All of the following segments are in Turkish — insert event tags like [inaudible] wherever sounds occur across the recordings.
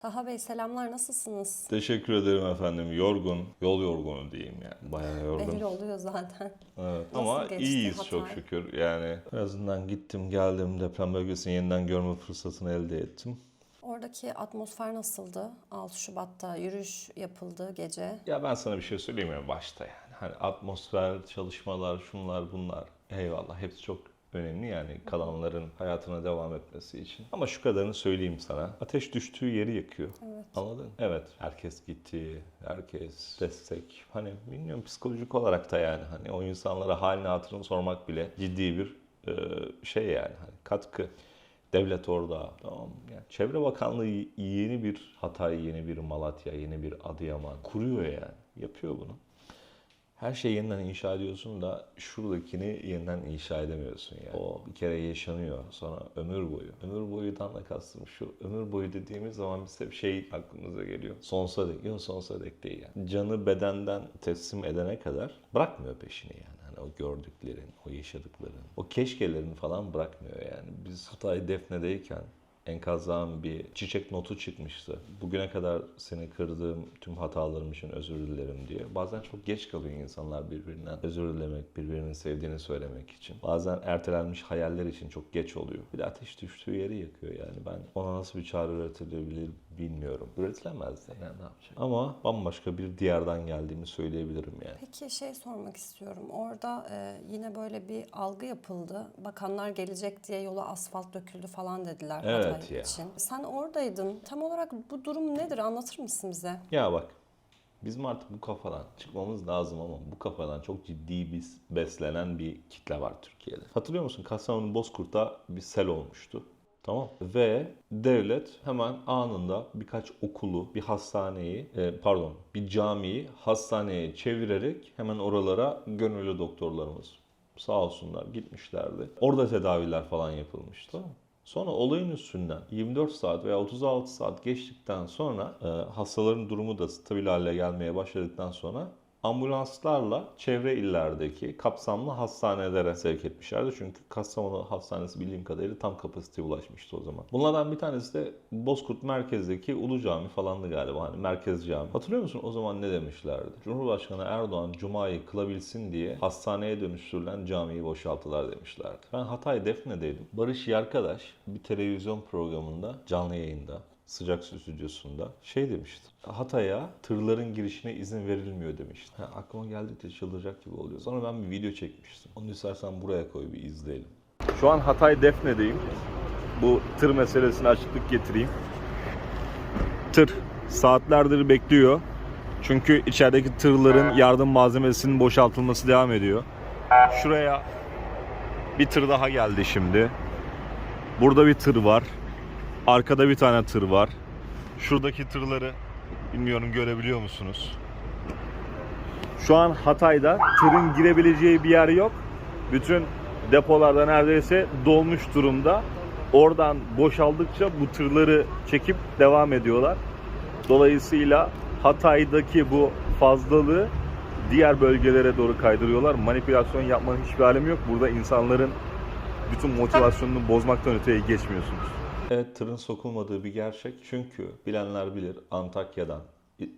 Taha Bey selamlar nasılsınız? Teşekkür ederim efendim. Yorgun, yol yorgunu diyeyim yani. Bayağı Belli yorgun. oluyor zaten. Evet. Nasıl Ama iyiyiz Hatay? çok şükür. Yani en azından gittim, geldim, deprem bölgesini yeniden görme fırsatını elde ettim. Oradaki atmosfer nasıldı? 6 Şubat'ta yürüyüş yapıldı gece. Ya ben sana bir şey söyleyeyim mi başta yani. Hani atmosfer, çalışmalar, şunlar bunlar. Eyvallah hepsi çok önemli yani kalanların hayatına devam etmesi için. Ama şu kadarını söyleyeyim sana. Ateş düştüğü yeri yakıyor. Evet. Anladın? Evet. Herkes gitti. Herkes destek. Hani bilmiyorum psikolojik olarak da yani hani o insanlara halini hatırını sormak bile ciddi bir e, şey yani hani katkı. Devlet orada. Tamam. Yani Çevre Bakanlığı yeni bir Hatay, yeni bir Malatya, yeni bir Adıyaman kuruyor yani. Yapıyor bunu. Her şeyi yeniden inşa ediyorsun da şuradakini yeniden inşa edemiyorsun yani. O bir kere yaşanıyor sonra ömür boyu. Ömür boyudan da kastım şu. Ömür boyu dediğimiz zaman bize bir şey aklımıza geliyor. Sonsuza dek. Yok sonsuza dek değil yani. Canı bedenden teslim edene kadar bırakmıyor peşini yani. Hani o gördüklerin, o yaşadıkların, o keşkelerin falan bırakmıyor yani. Biz Hatay Defne'deyken enkazdan bir çiçek notu çıkmıştı. Bugüne kadar seni kırdığım tüm hatalarım için özür dilerim diye. Bazen çok geç kalıyor insanlar birbirinden özür dilemek, birbirinin sevdiğini söylemek için. Bazen ertelenmiş hayaller için çok geç oluyor. Bir de ateş düştüğü yeri yakıyor yani. Ben ona nasıl bir çare üretilebilir bilmiyorum. Üretilemez de yani ne yapacak. Ama bambaşka bir diyardan geldiğimi söyleyebilirim yani. Peki şey sormak istiyorum. Orada e, yine böyle bir algı yapıldı. Bakanlar gelecek diye yola asfalt döküldü falan dediler Evet Hatay ya. için. Sen oradaydın. Tam olarak bu durum nedir? Anlatır mısın bize? Ya bak bizim artık bu kafadan çıkmamız lazım ama bu kafadan çok ciddi bir beslenen bir kitle var Türkiye'de. Hatırlıyor musun? Kastamonu Bozkurt'ta bir sel olmuştu. Tamam. Ve devlet hemen anında birkaç okulu, bir hastaneyi, e, pardon bir camiyi hastaneye çevirerek hemen oralara gönüllü doktorlarımız sağ olsunlar gitmişlerdi. Orada tedaviler falan yapılmıştı. Tamam? Sonra olayın üstünden 24 saat veya 36 saat geçtikten sonra e, hastaların durumu da stabil hale gelmeye başladıktan sonra ambulanslarla çevre illerdeki kapsamlı hastanelere sevk etmişlerdi. Çünkü Kastamonu Hastanesi bildiğim kadarıyla tam kapasiteye ulaşmıştı o zaman. Bunlardan bir tanesi de Bozkurt merkezdeki Ulu Cami falandı galiba hani merkez cami. Hatırlıyor musun o zaman ne demişlerdi? Cumhurbaşkanı Erdoğan Cuma'yı kılabilsin diye hastaneye dönüştürülen camiyi boşalttılar demişlerdi. Ben Hatay Defne'deydim. Barış Yarkadaş bir televizyon programında canlı yayında sıcak su stüdyosunda şey demişti. Hatay'a tırların girişine izin verilmiyor demişti. Ha, aklıma geldikçe çıldıracak gibi oluyor. Sonra ben bir video çekmiştim. Onu istersen buraya koy bir izleyelim. Şu an Hatay Defne'deyim. Bu tır meselesine açıklık getireyim. Tır saatlerdir bekliyor. Çünkü içerideki tırların yardım malzemesinin boşaltılması devam ediyor. Şuraya bir tır daha geldi şimdi. Burada bir tır var. Arkada bir tane tır var. Şuradaki tırları bilmiyorum görebiliyor musunuz? Şu an Hatay'da tırın girebileceği bir yer yok. Bütün depolarda neredeyse dolmuş durumda. Oradan boşaldıkça bu tırları çekip devam ediyorlar. Dolayısıyla Hatay'daki bu fazlalığı diğer bölgelere doğru kaydırıyorlar. Manipülasyon yapmanın hiçbir alemi yok. Burada insanların bütün motivasyonunu bozmaktan öteye geçmiyorsunuz. Evet tırın sokulmadığı bir gerçek. Çünkü bilenler bilir Antakya'dan,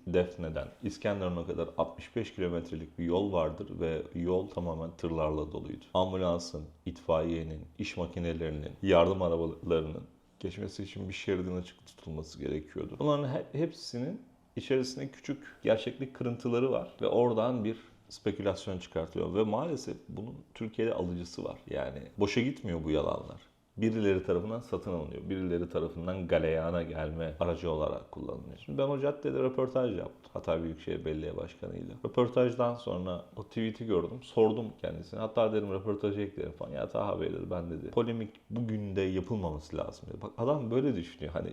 Defne'den, İskenderun'a kadar 65 kilometrelik bir yol vardır ve yol tamamen tırlarla doluydu. Ambulansın, itfaiyenin, iş makinelerinin, yardım arabalarının geçmesi için bir şeridin açık tutulması gerekiyordu. Bunların he- hepsinin içerisinde küçük gerçeklik kırıntıları var ve oradan bir spekülasyon çıkartıyor ve maalesef bunun Türkiye'de alıcısı var. Yani boşa gitmiyor bu yalanlar. Birileri tarafından satın alınıyor. Birileri tarafından galeyana gelme aracı olarak kullanılıyor. Şimdi ben o caddede röportaj yaptım. Hatay Büyükşehir Belediye Başkanı ile. Röportajdan sonra o tweet'i gördüm. Sordum kendisine. Hatta dedim röportajı eklerim falan. Ya Taha Bey dedi ben dedi. Polemik bugün de yapılmaması lazım dedi. Bak adam böyle düşünüyor. Hani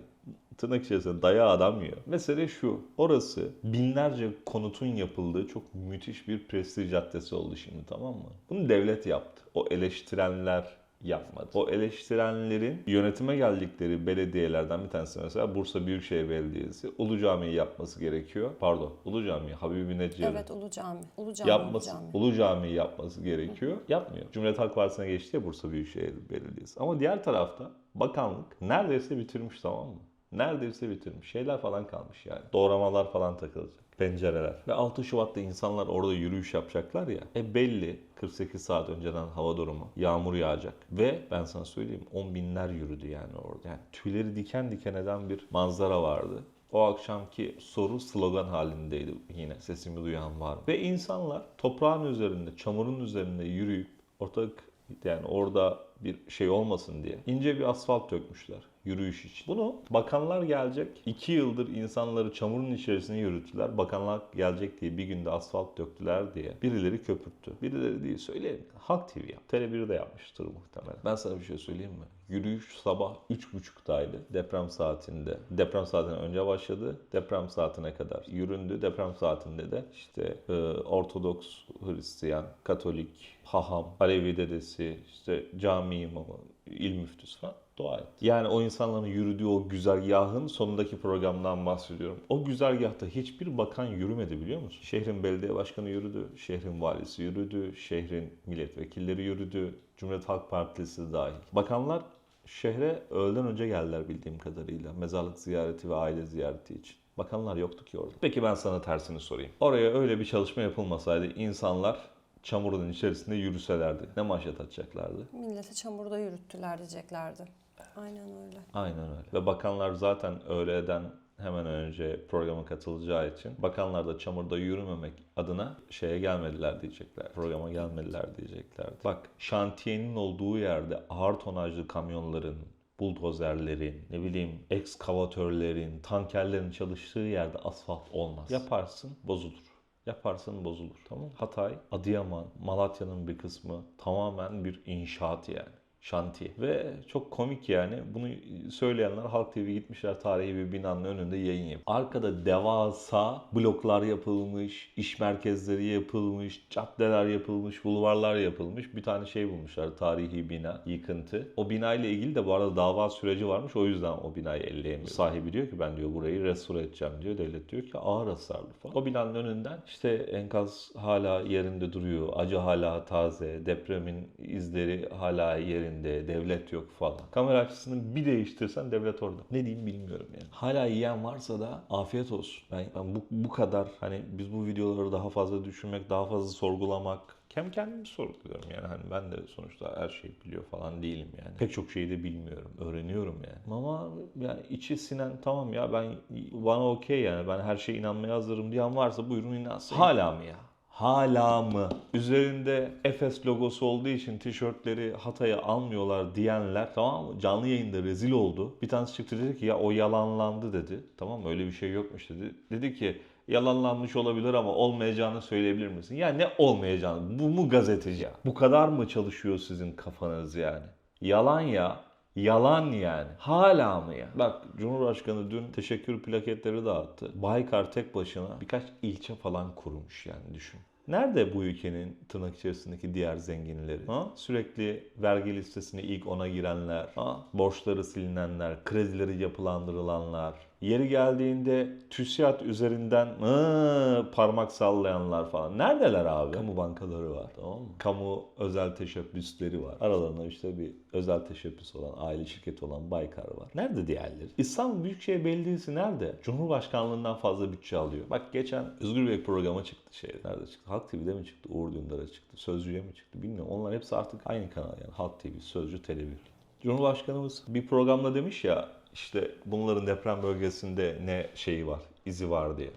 tırnak içerisinde dayağı adam yiyor. Mesele şu. Orası binlerce konutun yapıldığı çok müthiş bir prestij caddesi oldu şimdi tamam mı? Bunu devlet yaptı. O eleştirenler yapmadı. O eleştirenlerin yönetime geldikleri belediyelerden bir tanesi mesela Bursa Büyükşehir Belediyesi Ulu Cami'yi yapması gerekiyor. Pardon, Ulu Cami, Habibi Neccar'ın Evet Ulu Cami. Ulu Cami. yapması, Ulu Cami. Ulu Cami'yi yapması gerekiyor. Yapmıyor. Cumhuriyet Halk Partisi'ne geçti ya Bursa Büyükşehir Belediyesi. Ama diğer tarafta bakanlık neredeyse bitirmiş tamam mı? Neredeyse bitirmiş. Şeyler falan kalmış yani. Doğramalar falan takılacak. Pencereler. Ve 6 Şubat'ta insanlar orada yürüyüş yapacaklar ya. E belli 48 saat önceden hava durumu. Yağmur yağacak. Ve ben sana söyleyeyim 10 binler yürüdü yani orada. Yani tüyleri diken diken eden bir manzara vardı. O akşamki soru slogan halindeydi yine sesimi duyan var mı? Ve insanlar toprağın üzerinde, çamurun üzerinde yürüyüp ortalık yani orada bir şey olmasın diye ince bir asfalt dökmüşler yürüyüş için. Bunu bakanlar gelecek. iki yıldır insanları çamurun içerisine yürüttüler. Bakanlar gelecek diye bir günde asfalt döktüler diye birileri köpürttü. Birileri değil söyleyeyim. Halk TV yap. Tele1 de yapmıştır muhtemelen. Ben sana bir şey söyleyeyim mi? Yürüyüş sabah 3.30'daydı deprem saatinde. Deprem saatinden önce başladı. Deprem saatine kadar yüründü. Deprem saatinde de işte e, Ortodoks Hristiyan, Katolik, Haham, Alevi dedesi, işte cami imamı, il müftüsü falan dua etti. Yani o insanların yürüdüğü o güzergahın sonundaki programdan bahsediyorum. O güzergahta hiçbir bakan yürümedi biliyor musun? Şehrin belediye başkanı yürüdü, şehrin valisi yürüdü, şehrin milletvekilleri yürüdü, Cumhuriyet Halk Partisi dahil. Bakanlar şehre öğleden önce geldiler bildiğim kadarıyla. Mezarlık ziyareti ve aile ziyareti için. Bakanlar yoktu ki orada. Peki ben sana tersini sorayım. Oraya öyle bir çalışma yapılmasaydı insanlar çamurun içerisinde yürüselerdi ne manşet atacaklardı? Milleti çamurda yürüttüler diyeceklerdi. Aynen öyle. Aynen öyle. Ve bakanlar zaten öğleden hemen önce programa katılacağı için bakanlar da çamurda yürümemek adına şeye gelmediler diyecekler. Programa gelmediler diyecekler. Bak şantiyenin olduğu yerde ağır tonajlı kamyonların buldozerlerin, ne bileyim ekskavatörlerin, tankerlerin çalıştığı yerde asfalt olmaz. Yaparsın bozulur. Yaparsın bozulur. Tamam? Hatay, Adıyaman, Malatya'nın bir kısmı tamamen bir inşaat yani. Şantiye. Ve çok komik yani. Bunu söyleyenler Halk TV gitmişler tarihi bir binanın önünde yayın yapıyor. Arkada devasa bloklar yapılmış, iş merkezleri yapılmış, caddeler yapılmış, bulvarlar yapılmış. Bir tane şey bulmuşlar tarihi bina, yıkıntı. O bina ile ilgili de bu arada dava süreci varmış. O yüzden o binayı elleyemiyor. Sahibi diyor ki ben diyor burayı restore edeceğim diyor. Devlet diyor ki ağır hasarlı falan. O binanın önünden işte enkaz hala yerinde duruyor. Acı hala taze. Depremin izleri hala yerinde. Devlet yok falan. Kamera açısını bir değiştirsen devlet orada. Ne diyeyim bilmiyorum yani. Hala yiyen varsa da afiyet olsun. Ben, ben bu, bu kadar hani biz bu videoları daha fazla düşünmek, daha fazla sorgulamak hem kendimi sorguluyorum yani hani ben de sonuçta her şeyi biliyor falan değilim yani. Pek çok şeyi de bilmiyorum, öğreniyorum yani. Ama yani içi sinen tamam ya ben bana okey yani ben her şeye inanmaya hazırım diyen varsa buyurun inansın. Hala mı ya? Hala mı? Üzerinde Efes logosu olduğu için tişörtleri Hatay'a almıyorlar diyenler tamam mı? Canlı yayında rezil oldu. Bir tanesi çıktı dedi ki ya o yalanlandı dedi. Tamam mı? Öyle bir şey yokmuş dedi. Dedi ki yalanlanmış olabilir ama olmayacağını söyleyebilir misin? Ya ne olmayacağını? Bu mu gazeteci? Bu kadar mı çalışıyor sizin kafanız yani? Yalan ya. Yalan yani. Hala mı ya? Bak Cumhurbaşkanı dün teşekkür plaketleri dağıttı. Baykar tek başına birkaç ilçe falan kurmuş yani düşün. Nerede bu ülkenin tırnak içerisindeki diğer zenginleri? Ha? Sürekli vergi listesine ilk ona girenler, ha? borçları silinenler, kredileri yapılandırılanlar, yeri geldiğinde TÜSİAD üzerinden "Hı" parmak sallayanlar falan. Neredeler abi? Kamu bankaları var tamam mı? Kamu özel teşebbüsleri var. Aralarında işte bir özel teşebbüs olan, aile şirketi olan Baykar var. Nerede diğerleri? İstanbul Büyükşehir Belediyesi nerede? Cumhurbaşkanlığından fazla bütçe alıyor. Bak geçen Özgür Bey programı çıktı şey. Nerede çıktı? Halk TV'de mi çıktı? Uğur Dündar'a çıktı. Sözcü'ye mi çıktı? Bilmiyorum. Onlar hepsi artık aynı kanal yani. Halk TV, Sözcü, Televizyon. Cumhurbaşkanımız bir programda demiş ya işte bunların deprem bölgesinde ne şeyi var, izi var diye.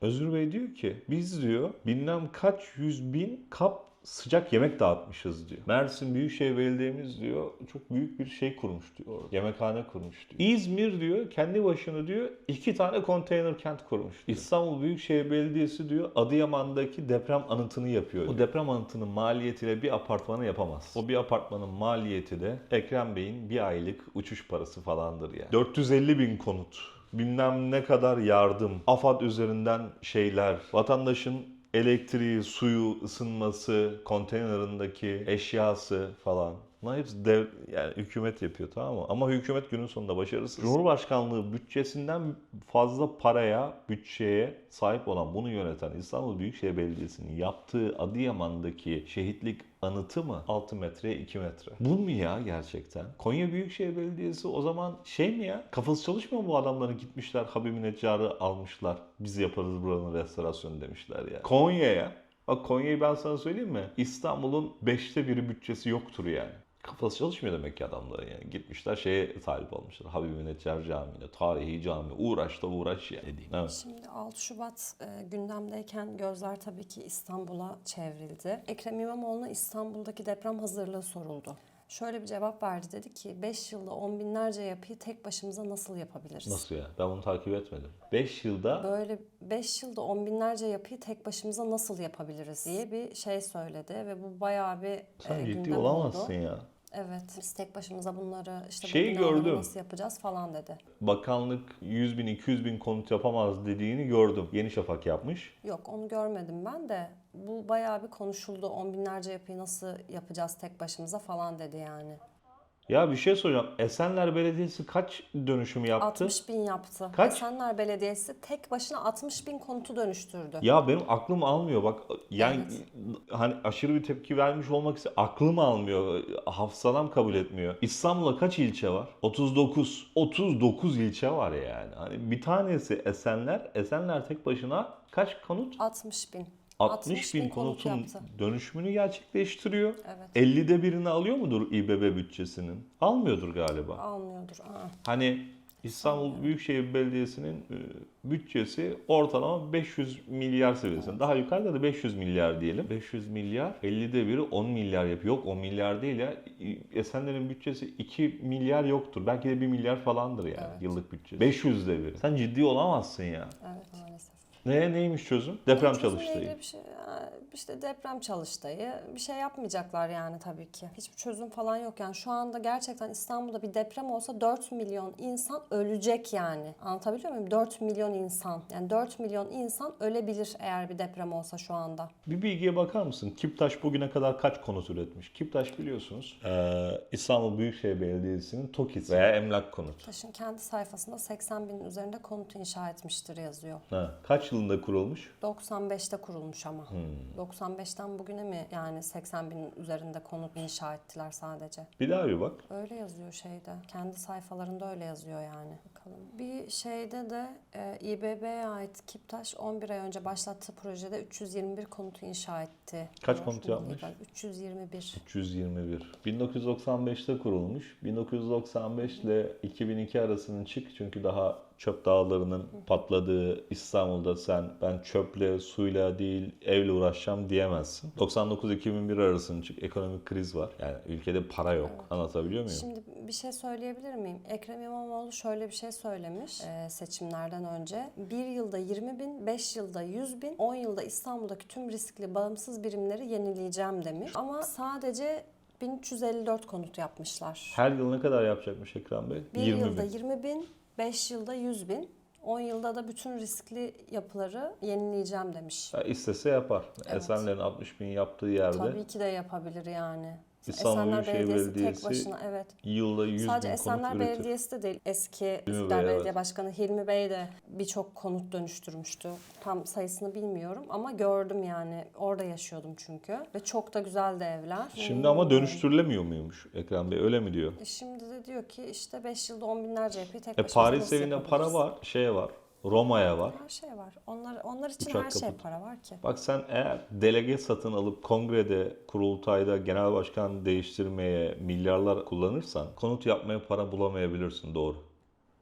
Özgür Bey diyor ki biz diyor bilmem kaç yüz bin kap sıcak yemek dağıtmışız diyor. Mersin Büyükşehir Belediye'miz diyor çok büyük bir şey kurmuş diyor. orada. Yemekhane kurmuş diyor. İzmir diyor kendi başına diyor iki tane konteyner kent kurmuş diyor. İstanbul Büyükşehir Belediyesi diyor Adıyaman'daki deprem anıtını yapıyor. O deprem anıtının maliyetiyle bir apartmanı yapamaz. O bir apartmanın maliyeti de Ekrem Bey'in bir aylık uçuş parası falandır yani. 450 bin konut bilmem ne kadar yardım, AFAD üzerinden şeyler, vatandaşın elektriği, suyu, ısınması, konteynerındaki eşyası falan. Bunlar hepsi dev, yani hükümet yapıyor tamam mı? Ama hükümet günün sonunda başarısız. Cumhurbaşkanlığı bütçesinden fazla paraya, bütçeye sahip olan, bunu yöneten İstanbul Büyükşehir Belediyesi'nin yaptığı Adıyaman'daki şehitlik anıtı mı? 6 metreye 2 metre. Bu mu ya gerçekten? Konya Büyükşehir Belediyesi o zaman şey mi ya? Kafası çalışmıyor mu bu adamların gitmişler Habib Neccar'ı almışlar. Biz yaparız buranın restorasyonu demişler ya. Konya'ya Bak Konya'yı ben sana söyleyeyim mi? İstanbul'un beşte biri bütçesi yoktur yani. Kafası çalışmıyor demek ki adamların yani. Gitmişler şeye talip olmuşlar. Habib Neccar Camii'ne, tarihi cami. Uğraş da uğraş ya. Dediğim. Evet. Şimdi 6 Şubat e, gündemdeyken gözler tabii ki İstanbul'a çevrildi. Ekrem İmamoğlu'na İstanbul'daki deprem hazırlığı soruldu. Şöyle bir cevap verdi dedi ki 5 yılda on binlerce yapıyı tek başımıza nasıl yapabiliriz? Nasıl ya? Ben bunu takip etmedim. 5 yılda Böyle 5 yılda on binlerce yapıyı tek başımıza nasıl yapabiliriz diye bir şey söyledi ve bu bayağı bir sen e, ciddi olamazsın oldu. ya. Evet biz tek başımıza bunları işte Şeyi bu gördüm. nasıl yapacağız falan dedi. Bakanlık 100 bin 200 bin konut yapamaz dediğini gördüm. Yeni Şafak yapmış. Yok onu görmedim ben de bu bayağı bir konuşuldu. On binlerce yapıyı nasıl yapacağız tek başımıza falan dedi yani. Ya bir şey soracağım. Esenler Belediyesi kaç dönüşüm yaptı? 60 bin yaptı. Kaç? Esenler Belediyesi tek başına 60 bin konutu dönüştürdü. Ya benim aklım almıyor bak yani Evet. hani aşırı bir tepki vermiş olmak ise aklım almıyor. Hafsalam kabul etmiyor. İstanbul'da kaç ilçe var? 39. 39 ilçe var yani. Hani bir tanesi Esenler. Esenler tek başına kaç konut? 60 bin. 60 bin, konut konutun yaptı. dönüşümünü gerçekleştiriyor. Evet. 50'de birini alıyor mudur İBB bütçesinin? Almıyordur galiba. Almıyordur. Aa. Hani İstanbul Büyükşehir Belediyesi'nin e, bütçesi ortalama 500 milyar seviyesinde. Daha yukarıda da 500 milyar diyelim. 500 milyar 50'de biri 10 milyar yapıyor. Yok 10 milyar değil ya. Esenler'in bütçesi 2 milyar yoktur. Belki de 1 milyar falandır yani Evet. yıllık bütçe. 500'de biri. Sen ciddi olamazsın ya. Evet maalesef. Ne neymiş çözüm? Deprem Çözümle çalıştayı. Bir şey, işte deprem çalıştayı bir şey yapmayacaklar yani tabii ki. Hiçbir çözüm falan yok yani. Şu anda gerçekten İstanbul'da bir deprem olsa 4 milyon insan ölecek yani. Anlatabiliyor muyum? 4 milyon insan. Yani 4 milyon insan ölebilir eğer bir deprem olsa şu anda. Bir bilgiye bakar mısın? Kiptaş bugüne kadar kaç konut üretmiş? Kiptaş biliyorsunuz ee, İstanbul Büyükşehir Belediyesi'nin TOKİ'si veya emlak konut. Taş'ın kendi sayfasında 80 binin üzerinde konut inşa etmiştir yazıyor. Ha, kaç yılında kurulmuş? 95'te kurulmuş ama. 95'ten bugüne mi yani 80 binin üzerinde konut inşa ettiler sadece. Bir daha bir bak. Öyle yazıyor şeyde. Kendi sayfalarında öyle yazıyor yani. Bakalım. Bir şeyde de e, İBB'ye ait Kiptaş 11 ay önce başlattığı projede 321 konut inşa etti. Kaç konut yapmış? 321. 321. 1995'te kurulmuş. 1995 ile 2002 arasını çık çünkü daha çöp dağlarının patladığı İstanbul'da sen ben çöple, suyla değil evle uğraşacağım diyemezsin. 99-2001 arasını çık. Ekonomik kriz var. Yani ülkede para yok. Anlatabiliyor muyum? Şimdi bir şey söyleyebilir miyim? Ekrem İmamoğlu şöyle bir şey söylemiş e, seçimlerden önce. Bir yılda 20 bin, 5 yılda 100 bin, 10 yılda İstanbul'daki tüm riskli bağımsız birimleri yenileyeceğim demiş. Ama sadece 1354 konut yapmışlar. Her yıl ne kadar yapacakmış Ekrem Bey? Bir 20 yılda bin. 20 bin, 5 yılda 100 bin, 10 yılda da bütün riskli yapıları yenileyeceğim demiş. Ya istese yapar. Evet. Esenler'in 60 bin yaptığı yerde Tabii ki de yapabilir yani. İstanbul Esenler Belediyesi Belediyesi tek başına evet. yılda 100 Sadece bin Esenler konut. Belediyesi de değil. Eski Üsküdar Belediye evet. Başkanı Hilmi Bey de birçok konut dönüştürmüştü. Tam sayısını bilmiyorum ama gördüm yani. Orada yaşıyordum çünkü. Ve çok da güzeldi evler. Şimdi ama dönüştürülemiyor muymuş Ekrem Bey öyle mi diyor? E Şimdi de diyor ki işte 5 yılda on binlerce yapıyı tek E başına Paris evinde para var, şey var, Roma'ya var. Her şey var. Onlar, onlar için Uçak her şey kaputu. para var ki. Bak sen eğer delege satın alıp kongrede, kurultayda genel başkan değiştirmeye milyarlar kullanırsan konut yapmaya para bulamayabilirsin doğru.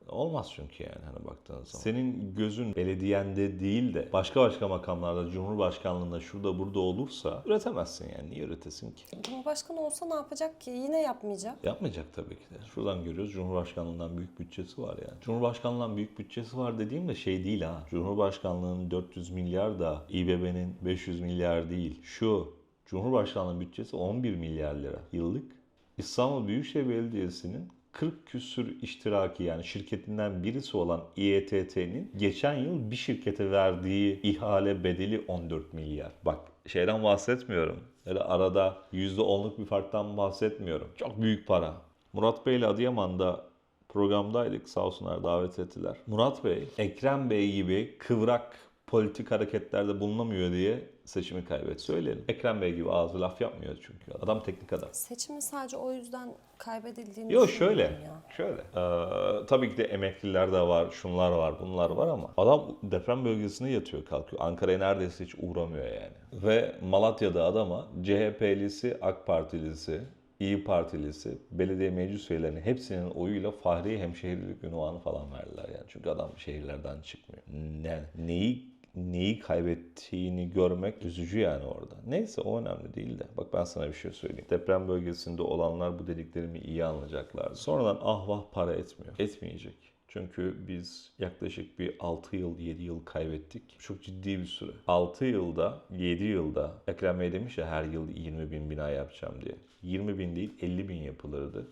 Olmaz çünkü yani hani baktığın zaman. Senin gözün belediyende değil de başka başka makamlarda, cumhurbaşkanlığında şurada burada olursa üretemezsin yani. Niye üretesin ki? Cumhurbaşkanı olsa ne yapacak ki? Yine yapmayacak. Yapmayacak tabii ki de. Şuradan görüyoruz Cumhurbaşkanlığından büyük bütçesi var yani. Cumhurbaşkanlığından büyük bütçesi var dediğim de şey değil ha. Cumhurbaşkanlığının 400 milyar da İBB'nin 500 milyar değil. Şu Cumhurbaşkanlığı bütçesi 11 milyar lira yıllık. İstanbul Büyükşehir Belediyesi'nin 40 küsür iştiraki yani şirketinden birisi olan İETT'nin geçen yıl bir şirkete verdiği ihale bedeli 14 milyar. Bak şeyden bahsetmiyorum. Öyle arada %10'luk bir farktan bahsetmiyorum. Çok büyük para. Murat Bey ile Adıyaman'da programdaydık. Sağ olsunlar davet ettiler. Murat Bey, Ekrem Bey gibi kıvrak politik hareketlerde bulunamıyor diye seçimi kaybetti. Söyleyelim. Ekrem Bey gibi ağzı laf yapmıyor çünkü. Adam teknik adam. Seçimin sadece o yüzden kaybedildiğini Yok şöyle, ya. şöyle. Ee, tabii ki de emekliler de var, şunlar var, bunlar var ama adam deprem bölgesinde yatıyor kalkıyor. Ankara'ya neredeyse hiç uğramıyor yani. Ve Malatya'da adama CHP'lisi, AK Partilisi, İyi Partilisi, belediye meclis üyelerinin hepsinin oyuyla Fahri Hemşehrilik ünvanı falan verdiler yani. Çünkü adam şehirlerden çıkmıyor. Ne, neyi neyi kaybettiğini görmek üzücü yani orada. Neyse o önemli değil de. Bak ben sana bir şey söyleyeyim. Deprem bölgesinde olanlar bu dediklerimi iyi anlayacaklar. Sonradan ah vah para etmiyor. Etmeyecek. Çünkü biz yaklaşık bir 6 yıl, 7 yıl kaybettik. Çok ciddi bir süre. 6 yılda, 7 yılda Ekrem Bey demiş ya her yıl 20 bin bina yapacağım diye. 20 bin değil 50 bin yapılırdı.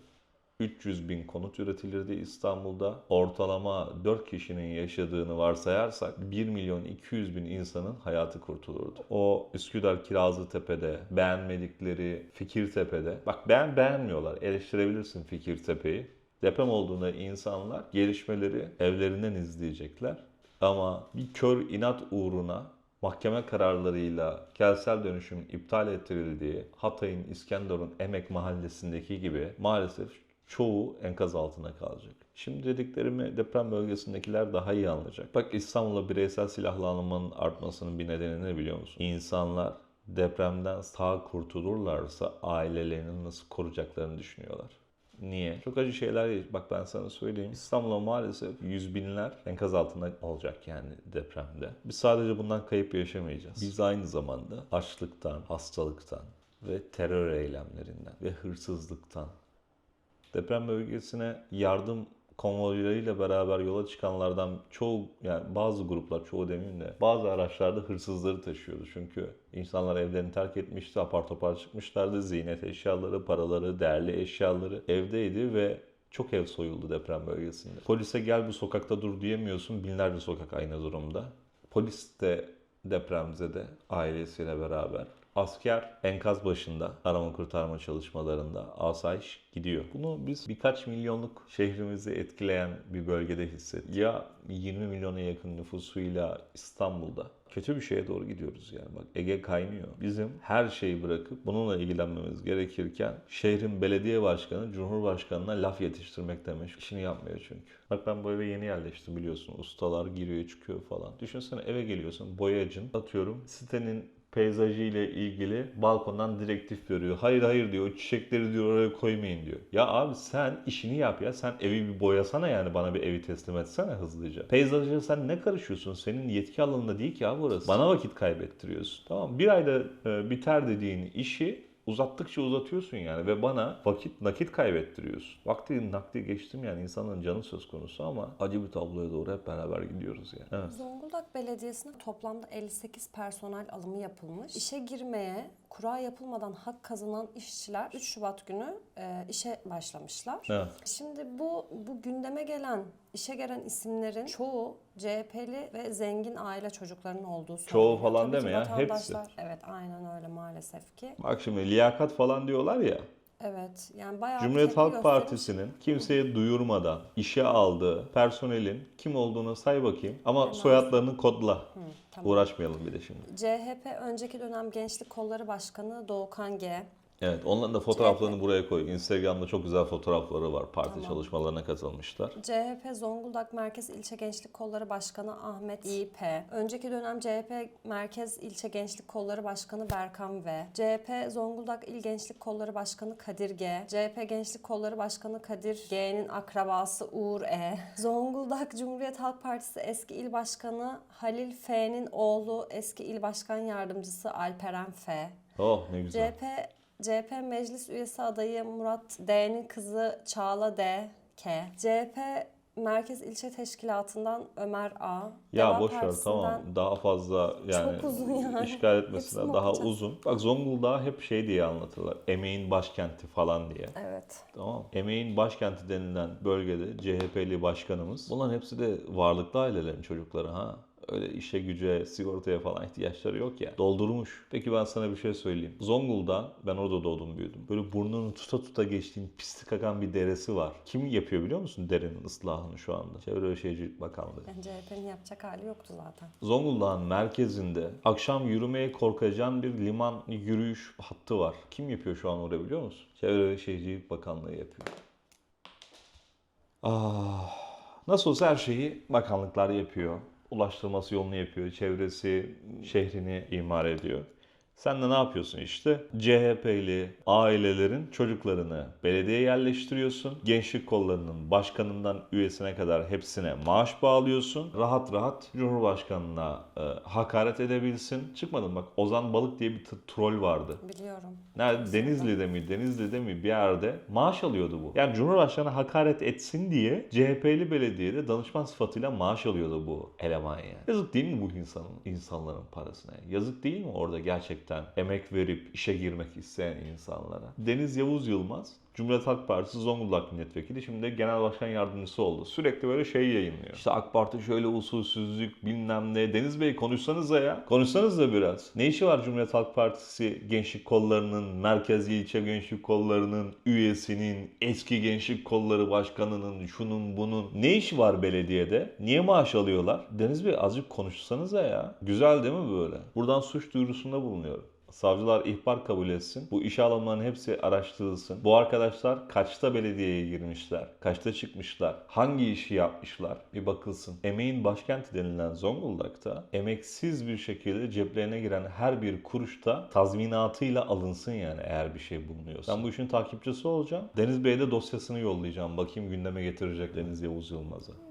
300 bin konut üretilirdi İstanbul'da. Ortalama 4 kişinin yaşadığını varsayarsak 1 milyon 200 bin insanın hayatı kurtulurdu. O Üsküdar Kirazlıtepe'de beğenmedikleri Fikirtepe'de bak ben beğenmiyorlar eleştirebilirsin Fikirtepe'yi. Deprem olduğunda insanlar gelişmeleri evlerinden izleyecekler. Ama bir kör inat uğruna mahkeme kararlarıyla kentsel dönüşüm iptal ettirildiği Hatay'ın İskenderun Emek Mahallesi'ndeki gibi maalesef çoğu enkaz altında kalacak. Şimdi dediklerimi deprem bölgesindekiler daha iyi anlayacak. Bak İstanbul'da bireysel silahlanmanın artmasının bir nedeni ne biliyor musun? İnsanlar depremden sağ kurtulurlarsa ailelerini nasıl koruyacaklarını düşünüyorlar. Niye? Çok acı şeyler yaş- Bak ben sana söyleyeyim. İstanbul'a maalesef yüz binler enkaz altında olacak yani depremde. Biz sadece bundan kayıp yaşamayacağız. Biz aynı zamanda açlıktan, hastalıktan ve terör eylemlerinden ve hırsızlıktan deprem bölgesine yardım konvoylarıyla beraber yola çıkanlardan çoğu yani bazı gruplar çoğu demeyeyim de bazı araçlarda hırsızları taşıyordu. Çünkü insanlar evlerini terk etmişti, apar topar çıkmışlardı. Ziynet eşyaları, paraları, değerli eşyaları evdeydi ve çok ev soyuldu deprem bölgesinde. Polise gel bu sokakta dur diyemiyorsun. Binlerce sokak aynı durumda. Polis de depremzede ailesiyle beraber. Asker enkaz başında arama kurtarma çalışmalarında asayiş gidiyor. Bunu biz birkaç milyonluk şehrimizi etkileyen bir bölgede hissettik. Ya 20 milyona yakın nüfusuyla İstanbul'da kötü bir şeye doğru gidiyoruz yani. Bak Ege kaynıyor. Bizim her şeyi bırakıp bununla ilgilenmemiz gerekirken şehrin belediye başkanı Cumhurbaşkanına laf yetiştirmek demiş. İşini yapmıyor çünkü. Bak ben bu eve yeni yerleştim biliyorsun. Ustalar giriyor çıkıyor falan. Düşünsene eve geliyorsun boyacın atıyorum sitenin peyzajı ile ilgili balkondan direktif veriyor. Hayır hayır diyor. Çiçekleri diyor oraya koymayın diyor. Ya abi sen işini yap ya. Sen evi bir boyasana yani bana bir evi teslim etsene hızlıca. Peyzajı sen ne karışıyorsun? Senin yetki alanında değil ki abi burası. Bana vakit kaybettiriyorsun. Tamam bir ayda e, biter dediğin işi uzattıkça uzatıyorsun yani ve bana vakit nakit kaybettiriyorsun. Vakti nakdi geçtim yani insanın canı söz konusu ama acı bir tabloya doğru hep beraber gidiyoruz yani. Evet. Zonguldak Belediyesi'nde toplamda 58 personel alımı yapılmış. İşe girmeye kura yapılmadan hak kazanan işçiler 3 Şubat günü e, işe başlamışlar. Evet. Şimdi bu bu gündeme gelen işe gelen isimlerin çoğu CHP'li ve zengin aile çocuklarının olduğu söyleniyor. Çoğu falan Tabii deme ya, vatandaşlar- Evet aynen öyle maalesef ki. Bak şimdi liyakat falan diyorlar ya. Evet yani bayağı Cumhuriyet Halk. Partisi'nin kimseye duyurmadan işe aldığı personelin kim olduğunu say bakayım ama soyadlarını kodla. Hı, tamam. Uğraşmayalım bir de şimdi. CHP önceki dönem Gençlik Kolları Başkanı Doğukan G. Evet onların da fotoğraflarını buraya koy. Instagram'da çok güzel fotoğrafları var. Parti çalışmalarına katılmışlar. CHP Zonguldak Merkez İlçe Gençlik Kolları Başkanı Ahmet İP. Önceki dönem CHP Merkez İlçe Gençlik Kolları Başkanı Berkan V. CHP Zonguldak İl Gençlik Kolları Başkanı Kadir G. CHP Gençlik Kolları Başkanı Kadir G'nin akrabası Uğur E. Zonguldak Cumhuriyet Halk Partisi eski il başkanı Halil F'nin oğlu eski il başkan yardımcısı Alperen F. Oh ne güzel. CHP CHP Meclis Üyesi adayı Murat D'nin kızı Çağla D. K. CHP Merkez İlçe Teşkilatı'ndan Ömer A. Ya Deva boş ver tamam. Daha fazla yani Çok uzun yani. [laughs] işgal Hepsini daha okuyacağız. uzun. Bak Zonguldak'ı hep şey diye anlatırlar. Emeğin başkenti falan diye. Evet. Tamam. Emeğin başkenti denilen bölgede CHP'li başkanımız. Bunların hepsi de varlıklı ailelerin çocukları ha. Öyle işe güce, sigortaya falan ihtiyaçları yok ya. Doldurmuş. Peki ben sana bir şey söyleyeyim. Zonguldak'ın, ben orada doğdum büyüdüm. Böyle burnunu tuta tuta geçtiğin pislik akan bir deresi var. Kim yapıyor biliyor musun derenin ıslahını şu anda? Çevre ve Şehircilik Bakanlığı. Yani CHP'nin yapacak hali yoktu zaten. Zonguldak'ın merkezinde akşam yürümeye korkacağın bir liman yürüyüş hattı var. Kim yapıyor şu an orada biliyor musun? Çevre ve Şehircilik Bakanlığı yapıyor. Ah, nasıl olsa her şeyi bakanlıklar yapıyor. Ulaştırması yolunu yapıyor. Çevresi, şehrini imar ediyor. Sen de ne yapıyorsun işte? CHP'li ailelerin çocuklarını belediye yerleştiriyorsun. Gençlik kollarının başkanından üyesine kadar hepsine maaş bağlıyorsun. Rahat rahat Cumhurbaşkanına e, hakaret edebilsin. Çıkmadım bak Ozan Balık diye bir troll vardı. Biliyorum. Nerede? Denizli'de mi? Denizli'de mi? Bir yerde maaş alıyordu bu. Yani Cumhurbaşkanı hakaret etsin diye CHP'li belediyede danışman sıfatıyla maaş alıyordu bu eleman yani. Yazık değil mi bu insanın, insanların parasına? Yazık değil mi orada gerçekten emek verip işe girmek isteyen insanlara? Deniz Yavuz Yılmaz Cumhuriyet Halk Partisi Zonguldak Milletvekili şimdi genel başkan yardımcısı oldu. Sürekli böyle şey yayınlıyor. İşte AK Parti şöyle usulsüzlük bilmem ne. Deniz Bey konuşsanıza ya. Konuşsanız da biraz. Ne işi var Cumhuriyet Halk Partisi gençlik kollarının, merkezi ilçe gençlik kollarının üyesinin, eski gençlik kolları başkanının, şunun bunun. Ne işi var belediyede? Niye maaş alıyorlar? Deniz Bey azıcık konuşsanıza ya. Güzel değil mi böyle? Buradan suç duyurusunda bulunuyorum. Savcılar ihbar kabul etsin. Bu iş alımlarının hepsi araştırılsın. Bu arkadaşlar kaçta belediyeye girmişler? Kaçta çıkmışlar? Hangi işi yapmışlar? Bir bakılsın. Emeğin başkenti denilen Zonguldak'ta emeksiz bir şekilde ceplerine giren her bir kuruş da tazminatıyla alınsın yani eğer bir şey bulunuyorsa. Ben bu işin takipçisi olacağım. Deniz Bey'e de dosyasını yollayacağım. Bakayım gündeme getirecek Deniz Yavuz Yılmaz'ı.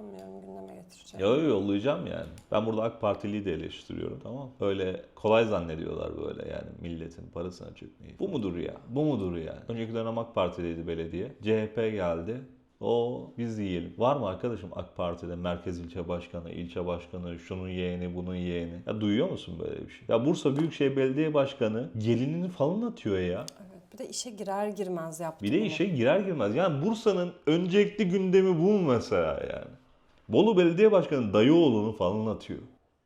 Yani sanmıyorum gündeme getireceğim. Ya yollayacağım yani. Ben burada AK Partili'yi de eleştiriyorum tamam? Öyle kolay zannediyorlar böyle yani milletin parasına çökmeyi. Bu mudur ya? Bu mudur ya? Önceki dönem AK Parti'deydi belediye. CHP geldi. O biz yiyelim. Var mı arkadaşım AK Parti'de merkez ilçe başkanı, ilçe başkanı, şunun yeğeni, bunun yeğeni? Ya duyuyor musun böyle bir şey? Ya Bursa Büyükşehir Belediye Başkanı gelinini falan atıyor ya. Evet. Bir de işe girer girmez yaptı Bir de bunu. işe girer girmez. Yani Bursa'nın öncelikli gündemi bu mu mesela yani? Bolu Belediye Başkanı dayı oğlunu falan atıyor.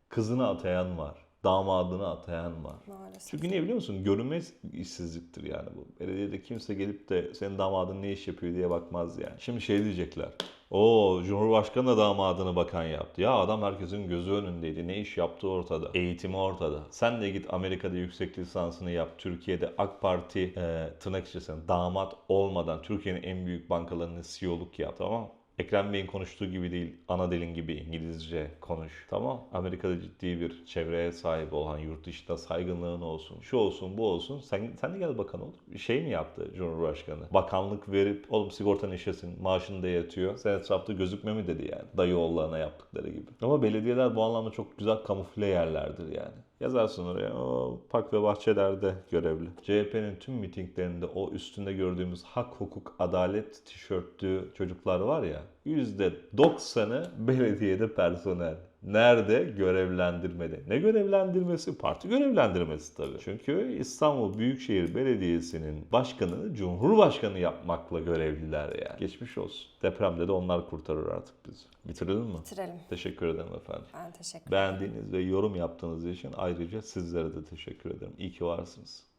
Kızını atayan var. Damadını atayan var. Maalesef. Çünkü niye biliyor musun? Görünmez işsizliktir yani bu. Belediyede kimse gelip de senin damadın ne iş yapıyor diye bakmaz yani. Şimdi şey diyecekler. O Cumhurbaşkanı da damadını bakan yaptı. Ya adam herkesin gözü önündeydi. Ne iş yaptığı ortada. Eğitimi ortada. Sen de git Amerika'da yüksek lisansını yap. Türkiye'de AK Parti e, tırnak içerisinde damat olmadan Türkiye'nin en büyük bankalarının CEO'luk yap. Tamam mı? Ekrem Bey'in konuştuğu gibi değil, ana dilin gibi İngilizce konuş. Tamam. Amerika'da ciddi bir çevreye sahip olan, yurt dışında saygınlığın olsun. Şu olsun, bu olsun. Sen, sen de gel bakan ol. Şey mi yaptı Cumhurbaşkanı? Bakanlık verip, oğlum sigortan işesin, maaşını da yatıyor. Sen etrafta gözükme mi dedi yani. Dayı oğullarına yaptıkları gibi. Ama belediyeler bu anlamda çok güzel kamufle yerlerdir yani. Yazarsın oraya o park ve bahçelerde görevli. CHP'nin tüm mitinglerinde o üstünde gördüğümüz hak, hukuk, adalet tişörtlü çocuklar var ya %90'ı belediyede personel. Nerede? Görevlendirmede. Ne görevlendirmesi? Parti görevlendirmesi tabii. Çünkü İstanbul Büyükşehir Belediyesi'nin başkanını Cumhurbaşkanı yapmakla görevliler yani. Geçmiş olsun. Depremde de onlar kurtarır artık bizi. Bitirelim mi? Bitirelim. Teşekkür ederim efendim. Ben teşekkür ederim. Beğendiğiniz ve yorum yaptığınız için ayrıca sizlere de teşekkür ederim. İyi ki varsınız.